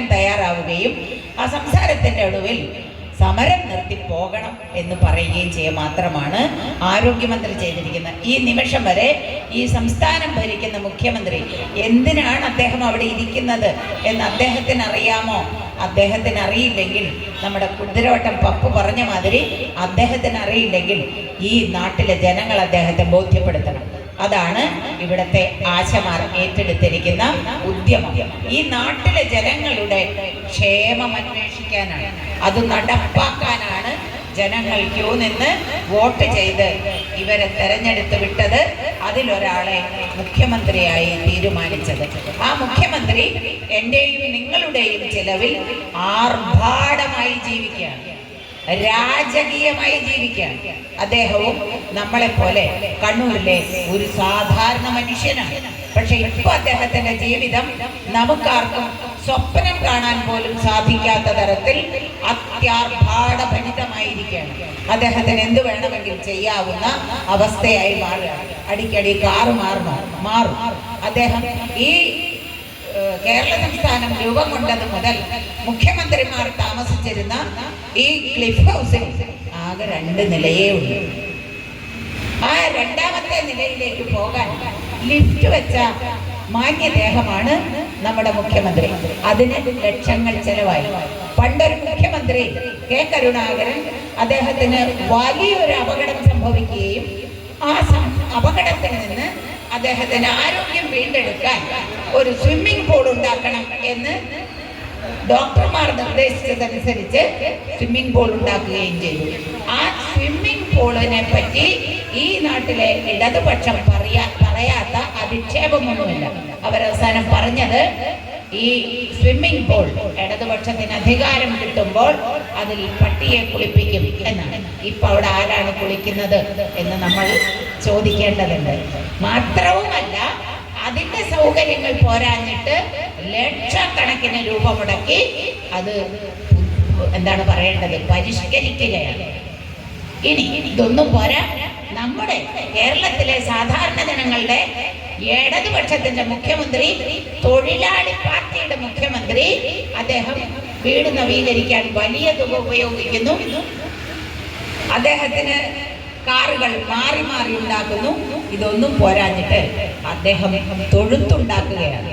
സംസാരിക്കാൻ തയ്യാറാവുകയും ആ സംസാരത്തിന്റെ ഒടുവിൽ സമരം നിർത്തി പോകണം എന്ന് പറയുകയും ചെയ്യുക മാത്രമാണ് ആരോഗ്യമന്ത്രി ചെയ്തിരിക്കുന്നത്. ഈ നിമിഷം വരെ ഈ സംസ്ഥാനം ഭരിക്കുന്ന മുഖ്യമന്ത്രി എന്തിനാണ് അദ്ദേഹം അവിടെ ഇരിക്കുന്നത് എന്ന് അദ്ദേഹത്തിന് അറിയാമോ അദ്ദേഹത്തിന് അറിയില്ലെങ്കിൽ നമ്മുടെ കുതിരവട്ടം പപ്പ് പറഞ്ഞ മാതിരി അദ്ദേഹത്തിന് അറിയില്ലെങ്കിൽ ഈ നാട്ടിലെ ജനങ്ങൾ അദ്ദേഹത്തെ ബോധ്യപ്പെടുത്തണം. അതാണ് ഇവിടത്തെ ആശമാർ ഏറ്റെടുത്തിരിക്കുന്ന ഉദ്യമം. ഈ നാട്ടിലെ ജനങ്ങളുടെ ക്ഷേമം അന്വേഷിക്കാനാണ്. അത് നടപ്പാക്കാനാണ് ജനങ്ങൾ ക്യൂ നിന്ന് വോട്ട് ചെയ്ത് ഇവരെ തെരഞ്ഞെടുത്ത് വിട്ടത് അതിലൊരാളെ മുഖ്യമന്ത്രിയായി തീരുമാനിച്ചത്. ആ മുഖ്യമന്ത്രി എന്റെയും നിങ്ങളുടെയും ചിലവിൽ ആർഭാടമായി ജീവിക്കുകയാണ്. രാജകീയമായി ജീവിക്കുകയാണ്. അദ്ദേഹവും നമ്മളെ പോലെ കണ്ണൂരിലെ ഒരു സാധാരണ മനുഷ്യനാണ്. പക്ഷെ ഇപ്പൊ അദ്ദേഹത്തിന്റെ ജീവിതം നമുക്കാർക്കും സ്വപ്നം കാണാൻ പോലും സാധിക്കാത്ത തരത്തിൽ അത്യാർഭാടഭരിതമായിരിക്കുകയാണ്. അദ്ദേഹത്തിന് എന്ത് വേണമെങ്കിൽ ചെയ്യാവുന്ന അവസ്ഥയായി മാറുകയാണ്. അടിക്കടി കാറ് മാറുന്നു മാറും. അദ്ദേഹം ഈ കേരള സംസ്ഥാനം രൂപം കൊണ്ടത് മുതൽ മുഖ്യമന്ത്രിമാർ താമസിച്ചിരുന്ന ഈ ക്ലിഫ് ഹൗസിൽ ആകെ രണ്ട് നിലയേ ഉള്ളൂ. ആ രണ്ടാമത്തെ നിലയിലേക്ക് പോകാൻ ലിഫ്റ്റ് വെച്ച മാന്യദേഹമാണ് നമ്മുടെ മുഖ്യമന്ത്രി. അതിന് ലക്ഷങ്ങൾ ചെലവായി. പണ്ടൊരു മുഖ്യമന്ത്രി കെ കരുണാകരൻ അദ്ദേഹത്തിന് വലിയൊരു അപകടം സംഭവിക്കുകയും ആ അപകടത്തിൽ നിന്ന് അദ്ദേഹത്തിന് ആരോഗ്യം വീണ്ടെടുക്കാൻ ഒരു സ്വിമ്മിംഗ് പൂൾ ഉണ്ടാക്കണം എന്ന് ഡോക്ടർമാർ നിർദ്ദേശിച്ചതനുസരിച്ച് സ്വിമ്മിംഗ് പൂൾ ഉണ്ടാക്കുകയും ചെയ്തു. ആ സ്വിമ്മിംഗ് പൂളിനെ പറ്റി ഈ നാട്ടിലെ ഇടതുപക്ഷം പറയാ പറയാത്ത അധിക്ഷേപമൊന്നുമില്ല. അവരവസാനം പറഞ്ഞത് ഈ സ്വിമ്മിംഗ് പൂൾ ഇടതുപക്ഷത്തിന് അധികാരം കിട്ടുമ്പോൾ അതിൽ പട്ടിയെ കുളിപ്പിക്കും എന്നാണ്. ഇപ്പൊ അവിടെ ആരാണ് കുളിക്കുന്നത് എന്ന് നമ്മൾ ചോദിക്കേണ്ടതുണ്ട്. മാത്രവുമല്ല അതിന്റെ സൗകര്യങ്ങൾ പോരാഞ്ഞിട്ട് ലക്ഷക്കണക്കിന് രൂപ മുടക്കി അത് എന്താണ് പറയേണ്ടത്? പരിഷ്കരിക്കുകയാണ്. ഇനി ഇതൊന്നും പോരാ. നമ്മുടെ കേരളത്തിലെ സാധാരണ ജനങ്ങളുടെ ഇടതുപക്ഷത്തിന്റെ മുഖ്യമന്ത്രി തൊഴിലാളി പാർട്ടിയുടെ മുഖ്യമന്ത്രി അദ്ദേഹം വീട് നവീകരിക്കാൻ വലിയ തുക ഉപയോഗിക്കുന്നു. അദ്ദേഹത്തിന് കാറുകൾ മാറി മാറി ഉണ്ടാക്കുന്നു. ഇതൊന്നും പോരാഞ്ഞിട്ട് അദ്ദേഹം തൊഴുത്തുണ്ടാക്കുകയാണ്.